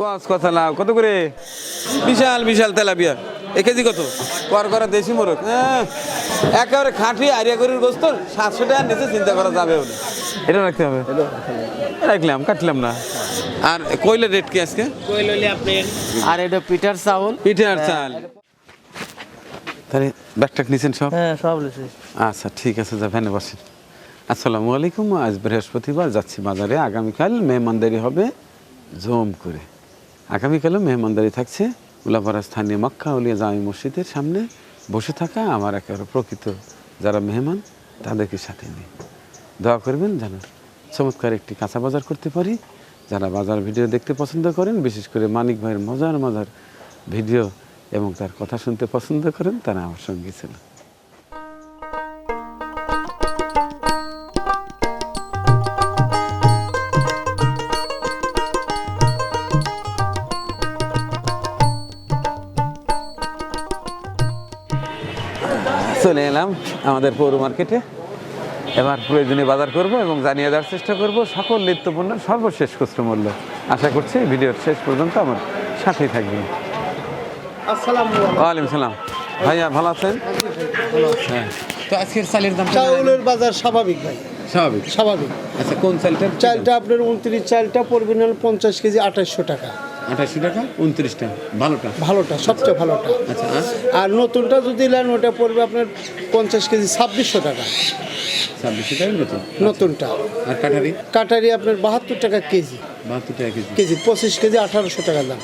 কস কথা লাভ কত করে? বিশাল বিশাল তেলাপিয়া। এ কেজি কত? কর করা দেশি মোরগ। হ্যাঁ একেবারে খাঁটি আরিয়া গরুর গোস্ত সাতশো টাকার নিচে চিন্তা করা যাবে ওটা এটা রাখতে হবে। রাখলাম কাটলাম না। আর কইলের রেট কি আজকে? আর এটা পিটার চাউল। পিঠে আর চাল। তাহলে ব্যাগটাক নিছেন সব? হ্যাঁ সব আচ্ছা ঠিক আছে যা ভ্যানে বসেন। আসসালামু আলাইকুম আজ বৃহস্পতিবার যাচ্ছি বাজারে। আগামীকাল মেহমানদারি হবে জম করে। আগামীকালও মেহমানদারি থাকছে। উলাপাড়া স্থানীয় মক্কা, উলিয়া জামি মসজিদের সামনে বসে থাকা আমার একেবারে প্রকৃত যারা মেহমান, তাদেরকে সাথে নিয়ে। দোয়া করবেন যেন চমৎকার একটি কাঁচা বাজার করতে পারি। যারা বাজার ভিডিও দেখতে পছন্দ করেন, বিশেষ করে মানিক ভাইয়ের মজার মজার ভিডিও এবং তার কথা শুনতে পছন্দ করেন, তারা আমার সঙ্গে ছিল চলে এলাম আমাদের পৌর মার্কেটে। এবার প্রয়োজনীয় বাজার করব এবং জানিয়ে দেওয়ার চেষ্টা করব সকল নিত্যপণ্যের সর্বশেষ খুচরো মূল্য আশা করছি ভিডিওর শেষ পর্যন্ত আমার সাথেই থাকবেন। ওয়ালাইকুম সালাম। ভাইয়া ভালো আছেন? হ্যাঁ। তো আজকের চালের দাম চাউলের বাজার স্বাভাবিক ভাই। স্বাভাবিক। স্বাভাবিক। আচ্ছা কোন চালটা চালটা আপনার উনত্রিশ চালটা পড়বে না পঞ্চাশ কেজি আঠাশশো টাকা। আঠাশশো টাকা উনত্রিশটা ভালোটা? ভালোটা সবচেয়ে ভালোটা। আচ্ছা আর? নতুনটা যদি নেন ওটা পড়বে আপনার পঞ্চাশ কেজি ছাব্বিশশো টাকা। ছাব্বিশশো টাকা নতুন? নতুনটা। আর কাঠারি কাটারি আপনার বাহাত্তর টাকা কেজি। বাহাত্তর টাকা কেজি। কেজি পঁচিশ কেজি আঠারোশো টাকা দাম।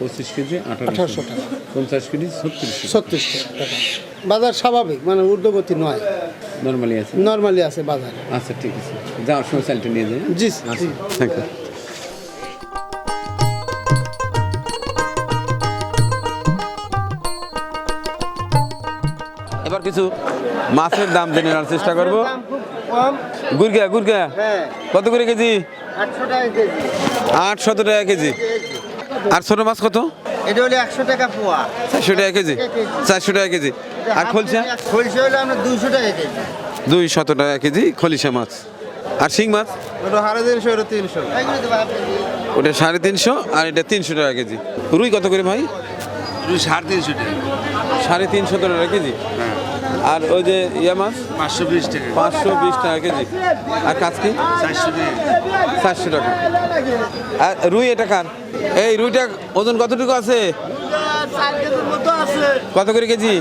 পঁচিশ কেজি আঠারোশো। টাকা। পঞ্চাশ কেজি ছত্রিশশো ছত্রিশশো টাকা। বাজার স্বাভাবিক মানে ঊর্ধ্বগতি নয়। নর্মালি আছে? নর্মালি আছে বাজার। আচ্ছা ঠিক আছে। যাওয়ার সময় চালটা নিয়ে যাই জি আচ্ছা জি থ্যাংক ইউ কিছু মাছের দাম জেনে নেওয়ার চেষ্টা করব। গুরগা গুরগা কত করে কেজি? আটশো টাকা কেজি। আর ছোট মাছ কত? এটা হলো একশো টাকা পোয়া। চারশো টাকা কেজি? চারশো টাকা কেজি। আর খলসা? খলসা হলো আমরা দুশো টাকা কেজি। দুই শত টাকা কেজি খলিশা মাছ। আর শিং মাছ? ওটা সাড়ে তিনশো ওটা তিনশো। ওটা সাড়ে তিনশো আর এটা তিনশো টাকা কেজি। রুই কত করে ভাই? রুই সাড়ে তিনশো টাকা। সাড়ে তিনশো টাকা কেজি। আর ওই যে ইয়া মাছ? পাঁচশো বিশ টাকা। পাঁচশো বিশ টাকা কেজি। আর টাকা চারশো টাকা। আর রুই এটা কার? এই রুইটা ওজন কতটুকু আছে। কত করে কেজি?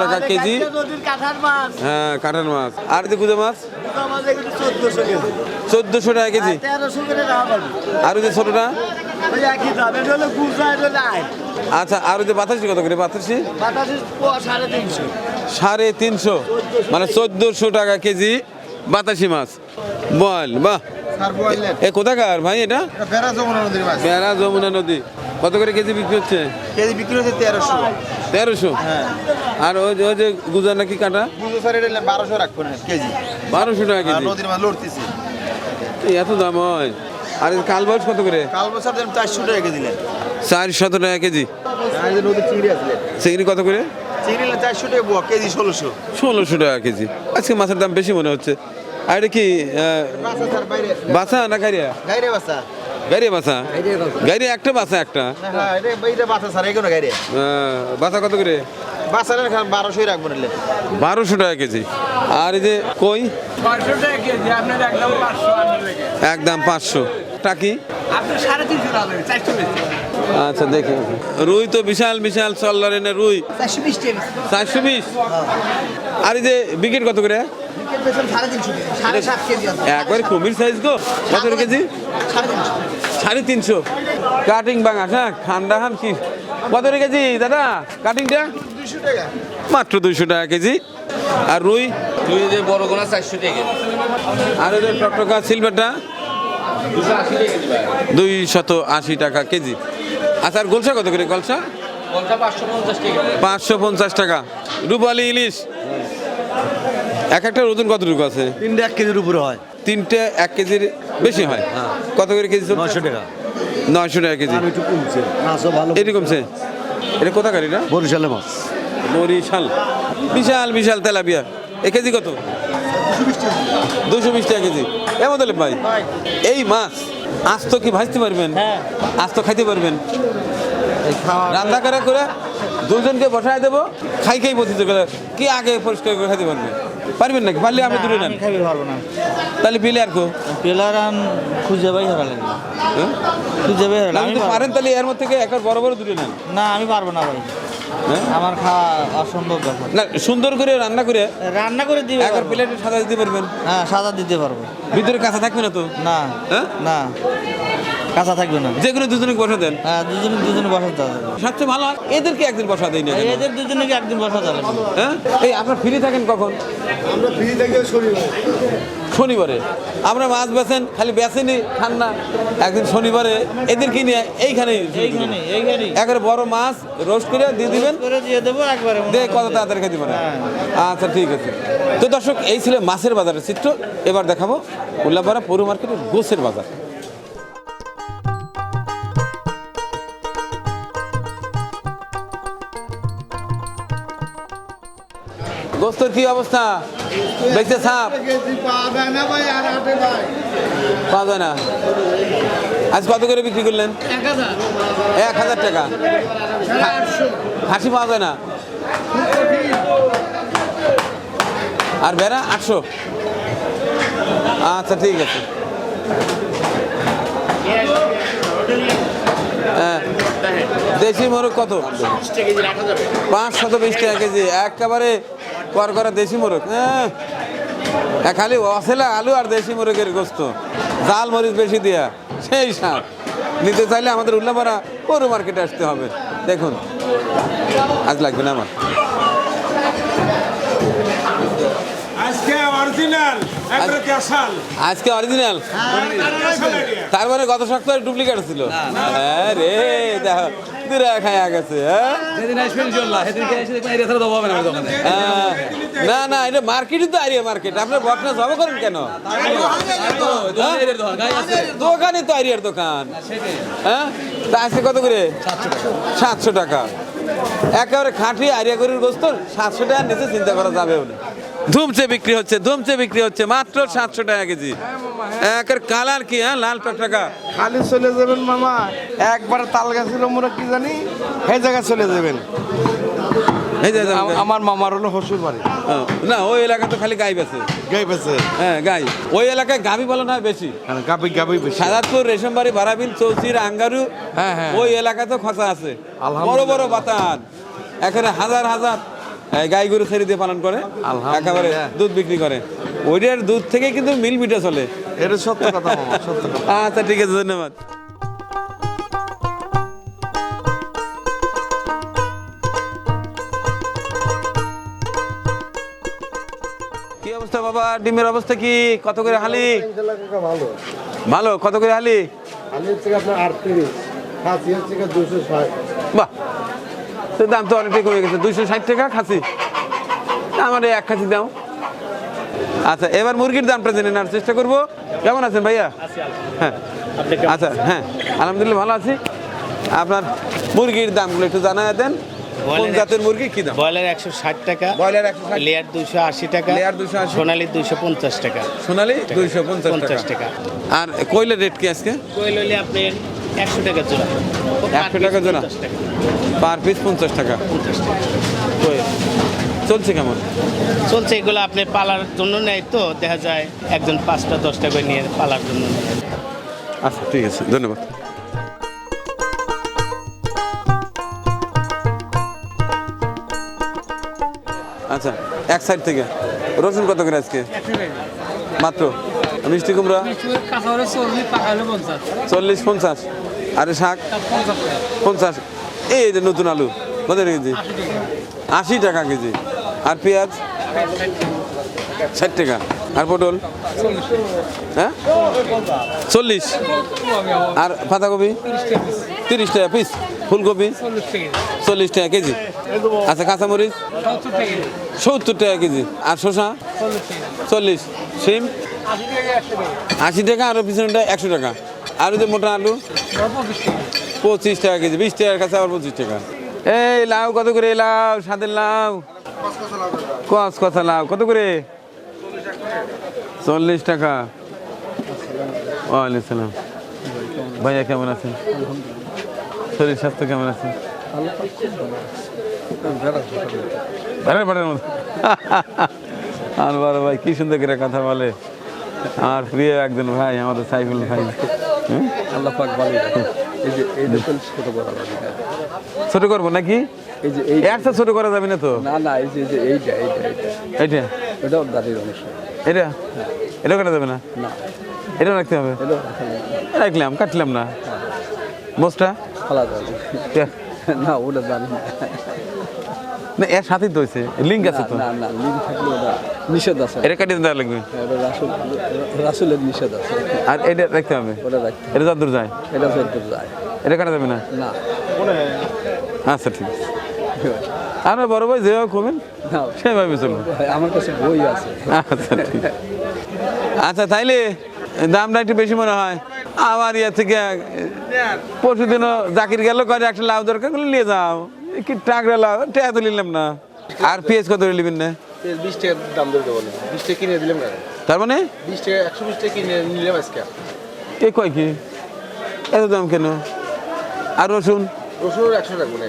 টাকা কেজি। কাঁঠার মাছ। হ্যাঁ মাছ। আর যে গুজো মাছ? চোদ্দশো টাকা কেজি? আর যে ছোটোটা? আচ্ছা আর যে বাতাসি কত করে? বাতাসি? সাড়ে তিনশো। মানে চোদ্দোশো টাকা কেজি বাতাসি মাছ। বল বাহ। এ কোথাকার ভাই এটা? বেড়া যমুনা নদী। কত করে কেজি বিক্রি হচ্ছে? কেজি বিক্রি হচ্ছে তেরোশো। তেরোশো? হ্যাঁ। আর ওই যে ওই যে গুজা নাকি কাটা? বুঝো স্যার এটা বারোশো রাখব না কেজি। বারোশো টাকা কেজি? নদীর মাছ লড়তেছি। এত দাম হয়। আর এই কালবাউস কত করে? কাল বছর দিন চারশো টাকা কেজি দিলেন চার শত টাকা কেজি। নদীর চিংড়ি আসলে চিংড়ি কত করে? চিংড়ি নিলে চারশো টাকা বুয়া কেজি ষোলোশো। ষোলোশো টাকা কেজি। আজকে মাছের দাম বেশি মনে হচ্ছে। আর এটা কি বাসা না গাড়িয়া গাইরে বাসা গাড়ি বাসা গাড়ি একটা বাসা একটা? হ্যাঁ বাসা বাসা কত করে? বারোশোই রাখব বারোশো টাকা কেজি। আর এই যে কই? কেজি একদম পাঁচশো টাকি আচ্ছা দেখি। রুই তো বিশাল বিশাল চল্লারে রুই? বিশ চারশো বিশ? আর এই যে বিকেট কত করে? একবার কুমির সাইজ গো? কত কেজি? সাড়ে তিনশো। কাটিং বাঙাস হ্যাঁ খান্ডা খান কি? কত কেজি দাদা? কাটিংটা? মাত্র দুইশো টাকা কেজি। আর রুই? তুই যে বড় গোনা চারশো টাকা আর ওই যে টকটকা সিলভারটা দুশো আশি টাকা কেজি ভাই। দুই শত আশি টাকা কেজি। আচ্ছা আর গোলসা কত করে গোলসা? পাঁচশো পঞ্চাশ টাকা পাঁচশো পঞ্চাশ টাকা। রূপালি ইলিশ? এক একটা ওজন কতটুকু আছে? তিনটে এক কেজির উপরে হয়। তিনটে এক কেজির বেশি হয়? কত করে কেজি? নয়শো টাকা। নয়শো টাকা কেজি। একটু কমছে। মাছও ভালো এরকমছে এটা কোথাকার এটা বরিশালে মাছ। বরিশাল। বিশাল বিশাল তেলাপিয়া। এ কেজি কত? দুশো বিশ টাকা কেজি। এমন ভাই এই মাছ আজ তো কি ভাজতে পারবেন? আজ তো খাইতে পারবেন? রান্না করে করে দুজনকে বসায় দেবো খাই খাই বলতে গেলে কি আগে পরিষ্কার করে খাইতে পারবেন? পারবেন নাকি? পারলে আমি দূরে নেন। খাবি পারব না। তাহলে প্লেয়ার কো? প্লেয়ার আন খুঁজে বাই হারা লাগবে। হ্যাঁ? খুঁজে বাই হারা আমি পারেন তাহলে এর মধ্যে থেকে একবার বড় বড় দূরে নেন। না আমি পারব না ভাই? আমার খাওয়া অসম্ভব ব্যাপার। না সুন্দর করে রান্না করে রান্না করে দিবে একবার প্লেটে সাজা দিতে পারবেন? হ্যাঁ সাদা দিতে পারব। ভিতরে কাঁচা থাকবে না তো? না হ্যাঁ? না কাঁচা থাকবে না। যে কোনো দুজনকে বসা দেন। হ্যাঁ দুজনে দুজনে বসা যাবে। সবচেয়ে ভালো হয় এদেরকে একদিন বসা দেয় না? এদের দুজনেকে একদিন বসা যাবে। হ্যাঁ? এই আপনার ফ্রি থাকেন কখন? আমরা ফ্রি থেকে শরীর শনিবারে। আমরা মাছ বেছেন খালি বেছেনি খান না। একদিন শনিবারে এদেরকে নিয়ে এইখানে একবারে বড় মাছ রোস্ট করে দিয়ে দিবেন। দিয়ে কত তাড়াতাড়ি খেতে পারে আচ্ছা ঠিক আছে। তো দর্শক এই ছিল মাছের বাজারের চিত্র। এবার দেখাবো উল্লাপাড়া পৌর মার্কেটের গোছের বাজার। গোস্তর কি অবস্থা? দেখতে সাপ পাওয়া যায় না আজ কত করে বিক্রি করলেন? এক হাজার টাকা। খাসি পাওয়া যায় না। আর বেড়া আটশো। আচ্ছা ঠিক আছে। হ্যাঁ দেশি মোরগ কত? পাঁচ শত বিশ টাকা কেজি। একেবারে কর করা দেশি মোরগ। হ্যাঁ খালি অসেলা আলু আর দেশি মোরগের গোস্ত। জাল মরিচ বেশি দিয়া। সেই সার নিতে চাইলে আমাদের উল্লাপাড়া পৌর মার্কেটে আসতে হবে। দেখুন। আজ লাগবে না আমার। আজকে অরিজিনাল একবারে ক্যাশাল আজকে অরিজিনাল তার মানে গত সপ্তাহে ডুপ্লিকেট ছিল। হ্যাঁ রে দেখো দূরে খায়া গেছে হ্যাঁ? হ্যাঁ। না না এটা মার্কেটই তো আরিয়া মার্কেট আপনার বকনা জমা করেন কেন? দোকানই তো আরিয়ার দোকান। হ্যাঁ? তা আজকে কত করে? সাতশো টাকা। একেবারে খাঁটি আরিয়া গরুর গোস্ত, সাতশো টাকার নিচে চিন্তা করা যাবে বলে। ধুমচে বিক্রি হচ্ছে, ধুমচে বিক্রি হচ্ছে, মাত্র সাতশো টাকা কেজি। একের কালার কি হ্যাঁ? লাল টাকা খালি চলে যাবেন মামা, একবার তাল গাছিল মোরা কি জানি, সেই জায়গায় চলে যাবেন। আমার মামার হলো হসুর বাড়ি। না ওই এলাকা তো খালি গাই বেছে। গাই পেছে হ্যাঁ গাই। ওই এলাকায় গাবি বলা নয় বেশি। গাবি গাবি বেশি। সাদাতপুর রেশমবাড়ি বারাবিল চৌচির আঙ্গারু হ্যাঁ, হ্যাঁ। ওই এলাকা তো খসা আছে। বড় বড় বাতান। এখানে হাজার হাজার গাই গরু ছেড়ে দিয়ে পালন করে। একেবারে দুধ বিক্রি করে। ওইটার দুধ থেকে কিন্তু মিল মিটে চলে। এটা সত্য সত্য কথা। আচ্ছা ঠিক আছে ধন্যবাদ। বাবা ডিমের অবস্থা কি? কত করে হালি? ভালো। কত করে হালি? বাহ। তো দাম তো অনেকটাই কমে গেছে। দুইশো ষাট টাকা খাসি। আমার এই এক খাসি দাও আচ্ছা এবার মুরগির দামটা জেনে নেওয়ার চেষ্টা করব। কেমন আছেন ভাইয়া? হ্যাঁ। আচ্ছা হ্যাঁ। আলহামদুলিল্লাহ ভালো আছি। আপনার মুরগির দামগুলো একটু জানা দেন। কোন জাতের মুরগি? কি দাম? ব্রয়লার একশো ষাট টাকা ব্রয়লার একশো লেয়ার দুশো আশি টাকা লেয়ার 280 সোনালি দুশো পঞ্চাশ টাকা। সোনালি পঞ্চাশ পঞ্চাশ টাকা। আর কোয়েলের রেট কি আজকে? কোয়েল হলে আপনার একশো টাকা জোড়া। একশো টাকা জোড়া? পার পিস পঞ্চাশ টাকা। পঞ্চাশ টাকা। চলছে কেমন? চলছে এগুলো আপনি পালার জন্য নেয় তো দেখা যায় একজন পাঁচটা দশটা করে নিয়ে পালার জন্য আচ্ছা ঠিক আছে। ধন্যবাদ। এক সাইড থেকে। রসুন কত করে আজকে? মাত্র? মিষ্টি কুমড়া? চল্লিশ, পঞ্চাশ। আরে শাক? পঞ্চাশ। এই যে নতুন আলু, কত কেজি? আশি টাকা কেজি। আর পেঁয়াজ? ষাট টাকা। আর পটল? হ্যাঁ? চল্লিশ। আর পাতাকপি তিরিশ টাকা পিস ফুলকপি? চল্লিশ টাকা কেজি। আচ্ছা কাঁচামরিচ? সত্তর টাকা কেজি। আর শসা? চল্লিশ। সিম আশি টাকা, আর পিছনটা একশো টাকা। আর যে মোটা আলু? পঁচিশ টাকা কেজি, বিশ টাকার কাছে আবার পঁচিশ টাকা। এই লাউ, কত করে লাউ? সাদের লাউ। কস কথা লাউ, কত করে? চল্লিশ টাকা। ওয়ালাইকুম সালাম। ভাইয়া কেমন আছেন? শরীর স্বাস্থ্য কেমন আছে? বেড়ার বেড়ার মতো আর বড় ভাই কি সুন্দর করে কথা বলে। আমার প্রিয় একজন ভাই আমাদের সাইফুল ভাই? আল্লাহ পাক ভালো এই যে এই দেখুন ছোট করব নাকি? এই যে এই একটা ছোট করা যাবে না তো? না না এই যে এইটা এইটা এইটা। এটা এটাও দাঁড়িয়ে অংশ। এটা? এটা করা যাবে না? এটা রাখতে হবে? রাখলাম কাটলাম না। মোসটা ফালা যাবে না ওটা জানি না। এর সাথেই তো হয়েছে লিঙ্ক আছে তো। না না লিঙ্ক থাকলে ওটা নিষেধ আছে। এটা কাটিয়ে দেওয়া লাগবে। ওটা রাসুল রাসুলের নিষেধ আছে। আর এটা রাখতে হবে? ওটা রাখতে এটা যতদূর যায়। এটা ফেরত যায়। এটা কাটা যাবে না? না। আচ্ছা ঠিক আছে। আমরা বড় ভাই যেভাবে করবেন না। সেভাবে চলুন। আমার কাছে বই আছে। আচ্ছা ঠিক। আচ্ছা তাইলে দামটা একটু বেশি মনে হয়। আমার ইয়ে থেকে পরশু দিনও জাকির গেল করে একটা লাউ দরকার করলে নিয়ে যাও। কি টাকরা লাউ টাকা তো নিলাম না। আর পেঁয়াজ কত করে না? বিশ টাকার দাম ধরে দেবো বিশ টাকা কিনে দিলাম না। তার মানে? বিশ টাকা একশো বিশ টাকা কিনে নিলাম আজকে। এ কয় কি? এত দাম কেন? আর রসুন? রসুন একশো রাখব না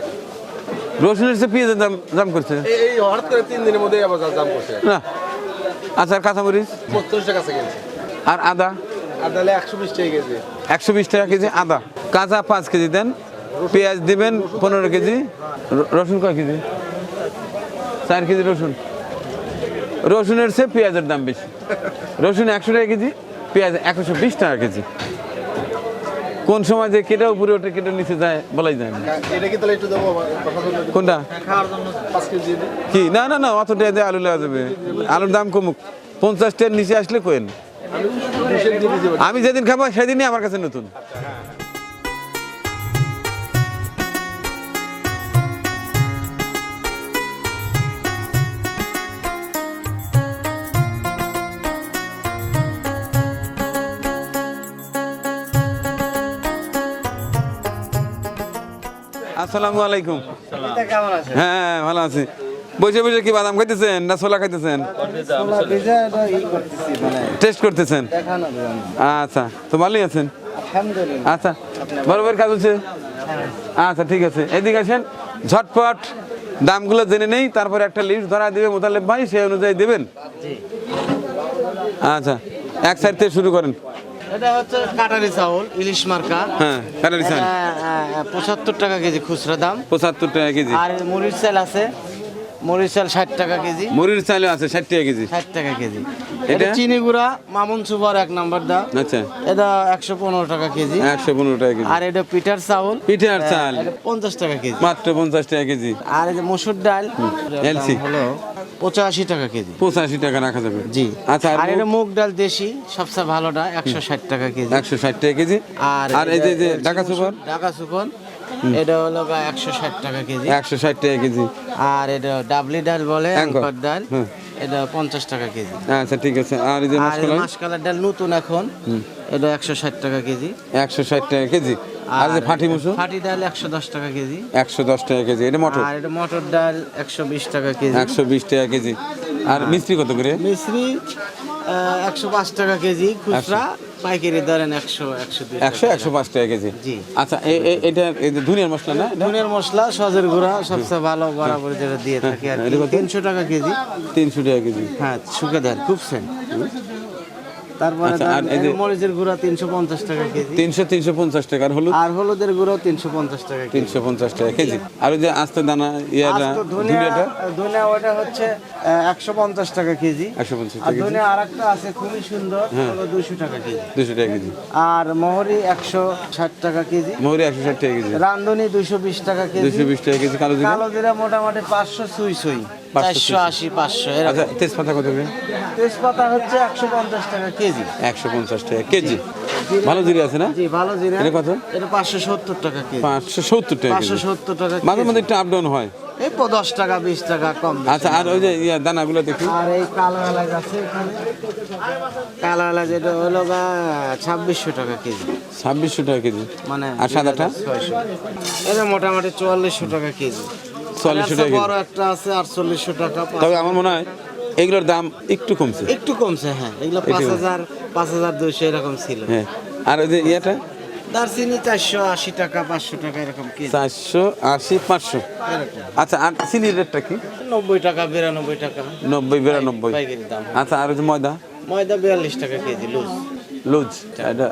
রসুনের চেয়ে পেঁয়াজের দাম দাম করছে। এই হঠাৎ করে তিন দিনের মধ্যে আবার দাম করছে। না। আচ্ছা কাঁচামরিচ? পঁয়ত্রিশ টাকা আর আদা? তাহলে একশো বিশ টাকা কেজি। একশো বিশ টাকা কেজি আদা। কাঁচা পাঁচ কেজি দেন। পেঁয়াজ দিবেন পনেরো কেজি। রসুন কয় কেজি? চার কেজি রসুন। রসুনের চেয়ে পেঁয়াজের দাম বেশি। রসুন একশো টাকা কেজি পেঁয়াজ একশো বিশ টাকা কেজি। কোন সময় যে কেটে উপরে ওঠে কেটে নিচে যায় বলাই যায় না। কোনটা? কেজি দিই। কি? না না না অতটা দিয়ে আলু লেওয়া যাবে। আলুর দাম কমুক। পঞ্চাশ টাকার নিচে আসলে কোয়েন। আমি যেদিন খাব সেদিনই আমার কাছে নতুন। আসসালামু আলাইকুম। হ্যাঁ ভালো আছি। বসে বসে কি বাদাম খাইতেছেন না ছোলা খাইতেছেন? টেস্ট করতেছেন? আচ্ছা তো ভালোই আছেন? আচ্ছা বরাবর কাজ হচ্ছে? আচ্ছা ঠিক আছে। এদিকে আসেন ঝটপট দামগুলো জেনে নেই তারপরে একটা লিস্ট ধরা দিবে মোতালেব ভাই সেই অনুযায়ী দেবেন? আচ্ছা এক সাইড থেকে শুরু করেন। এটা হচ্ছে কাটারি চাউল ইলিশ মার্কা। হ্যাঁ কাটারি চাল পঁচাত্তর টাকা কেজি খুচরা দাম। পঁচাত্তর টাকা কেজি। আর মরিচ চাল আছে মরিচ চাল ষাট টাকা কেজি মুড়ির চালও আছে ষাট টাকা কেজি ষাট টাকা কেজি এটা? চিনি গুঁড়া মামুন সুপার এক নাম্বার দাম আচ্ছা এটা একশো পনেরো টাকা কেজি একশো পনেরো টাকা কেজি আর এটা পিঠার চাউল পিঠে আর চাল পঞ্চাশ টাকা কেজি মাত্র পঞ্চাশ টাকা কেজি আর এই যে মসুর ডাল দাম হলো পঁচাশি টাকা কেজি পঁচাশি টাকা রাখা যাবে জি আচ্ছা আর এটা মুগ ডাল দেশি সবচেয়ে ভালোটা একশো ষাট টাকা কেজি একশো ষাট টাকা কেজি আর আর এই যে ঢাকা সুপার ঢাকা সুকন এটা হলো একশো ষাট টাকা কেজি। একশো ষাট টাকা কেজি। আর এটা ডাবলি ডাল বলে অ্যাঙ্কর। অ্যাঙ্কর ডাল এটা পঞ্চাশ টাকা কেজি। আচ্ছা ঠিক আছে। আর এই যে মাসকালার ডাল নতুন এখন এটা একশো ষাট টাকা কেজি। একশো ষাট টাকা কেজি। আর যে ফাটি মুসু ফাটি ডাল একশো দশ টাকা কেজি। একশো দশ টাকা কেজি। এটা মটর? আর এটা মটর ডাল একশো বিশ টাকা কেজি। একশো বিশ টাকা কেজি। আর মিস্ত্রি কত করে? মিশ্রি একশো পাঁচ টাকা কেজি খুচরা পাইকারি ধরেন একশো একশো একশো একশো পাঁচ টাকা কেজি। জি। আচ্ছা এটা ধনিয়ার মশলা না? এটা? মশলা সজের গুঁড়া সবচেয়ে ভালো বরাবর যেটা দিয়ে থাকে আর হ্যাঁ, কত? তিনশো টাকা কেজি। তিনশো টাকা কেজি। হ্যাঁ সুখে দেন খুব সেন। তারপরে আচ্ছা, মরিচের গুঁড়া তিনশো পঞ্চাশ টাকা কেজি। তিনশো তিনশো পঞ্চাশ টাকা আর হলুদ? আর হলুদের গুঁড়াও তিনশো পঞ্চাশ টাকা তিনশো পঞ্চাশ টাকা কেজি। আর ওই যে আস্ত দানা ইয়াটা ধনিয়া ওটা হচ্ছে একশো পঞ্চাশ টাকা কেজি। একশো পঞ্চাশ টাকা ধনিয়া আর একটা আছে খুবই সুন্দর দুশো টাকা কেজি। দুশো টাকা কেজি। আর মোহরি একশো ষাট টাকা কেজি। মহুরি একশো ষাট টাকা কেজি। রান্ধনি দুশো বিশ টাকা কেজি। দুশো বিশ টাকা কেজি কালো জিরা? কালো জিরা মোটামুটি পাঁচশো সুই সুই। 500 চারশো আশি পাঁচশো আচ্ছা তেজপাতা কত করে? তেজপাতা হচ্ছে একশো পঞ্চাশ টাকা কেজি। একশো পঞ্চাশ টাকা কেজি। ভালো জিরা আছে না? জি ভালো জিরা। এটা কত? এটা পাঁচশো সত্তর টাকা কেজি। পাঁচশো সত্তর টাকা পাঁচশো সত্তর টাকা মাঝে মধ্যে একটু আপ ডাউন হয়। এই দশ টাকা বিশ টাকা কম আচ্ছা আর ওই যে দানাগুলো দেখি। আর এই কালো এলাচ আছে এখানে। কালো এলাচ এটা হলো গা ছাব্বিশশো টাকা কেজি। ছাব্বিশশো টাকা কেজি। মানে আর সাদাটা? এটা মোটামুটি চুয়াল্লিশশো টাকা কেজি। চুয়াল্লিশশো টাকা বড় একটা আছে আটচল্লিশশো টাকা তবে আমার মনে হয় এগুলোর দাম একটু কমছে। একটু কমছে হ্যাঁ এগুলো পাঁচ হাজার পাঁচ হাজার দুইশো এরকম ছিল। হ্যাঁ আর ওই যে ইয়েটা? দারচিনি চারশো আশি টাকা পাঁচশো টাকা এরকম কেজি। চারশো আশি পাঁচশো। আচ্ছা আর চিনির রেটটা কি? নব্বই টাকা বিরানব্বই টাকা। নব্বই বিরানব্বই। দাম। আচ্ছা আর ওই যে ময়দা? ময়দা বিয়াল্লিশ টাকা কেজি লুজ। লুজ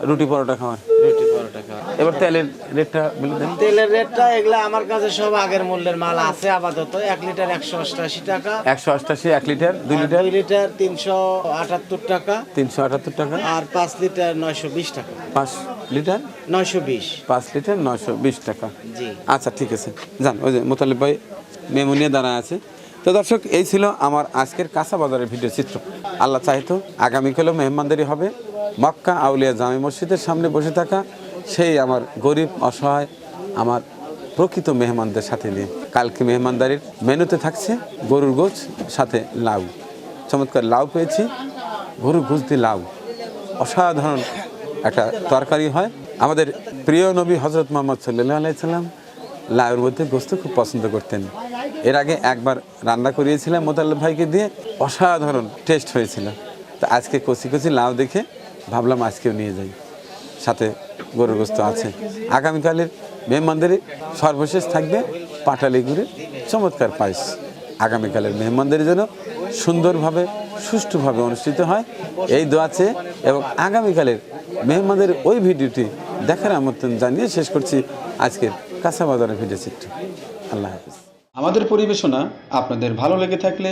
রুটি পরোটা খাওয়ার। রুটি পরোটা খাওয়া এবার তেলের রেটটা বলে দেন। তেলের রেটটা এগুলা আমার কাছে সব আগের মূল্যের মাল আছে আপাতত এক লিটার একশো অষ্টাশি টাকা। একশো অষ্টাশি এক লিটার দুই লিটার? দুই লিটার তিনশো আটাত্তর টাকা। তিনশো আটাত্তর টাকা? আর পাঁচ লিটার নয়শো বিশ টাকা। পাঁচ লিটার? নয়শো বিশ। পাঁচ লিটার নয়শো বিশ টাকা। জি। আচ্ছা ঠিক আছে। যান ওই যে মোতালিব ভাই মেমো নিয়ে দাঁড়ায় আছে। তো দর্শক এই ছিল আমার আজকের কাঁচা বাজারের ভিডিও চিত্র। আল্লাহ চাইতো আগামীকালও মেহমানদারি হবে। মক্কা আউলিয়া জামি মসজিদের সামনে বসে থাকা সেই আমার গরিব, অসহায়, আমার প্রকৃত মেহমানদের সাথে নিয়ে। কালকে মেহমানদারির মেনুতে থাকছে গরুর গোছ সাথে লাউ। চমৎকার লাউ পেয়েছি। গরুর গোছ দিয়ে লাউ। অসাধারণ একটা তরকারি হয়। আমাদের প্রিয় নবী হজরত মোহাম্মদ সাল্লাহ আলাইসাল্লাম লাউর মধ্যে গোস্ত খুব পছন্দ করতেন। এর আগে একবার রান্না করিয়েছিলাম মোতাল্লাব ভাইকে দিয়ে। অসাধারণ টেস্ট হয়েছিল। তো আজকে কচি কচি লাউ দেখে ভাবলাম আজকেও নিয়ে যাই। সাথে গরুর গোস্ত আছে। আগামীকালের মেহমানদারি সর্বশেষ থাকবে পাটালি গুড়ের চমৎকার পায়েস। আগামীকালের মেহমানদারি যেন সুন্দরভাবে, সুষ্ঠুভাবে অনুষ্ঠিত হয়। এই দোয়া চেয়ে এবং আগামীকালের মেহমানদের ওই ভিডিওটি দেখার আমন্ত্রণ জানিয়ে শেষ করছি আজকের কাঁচা বাজারের ভিডিও চিত্র। আল্লাহ হাফিজ। আমাদের পরিবেশনা আপনাদের ভালো লেগে থাকলে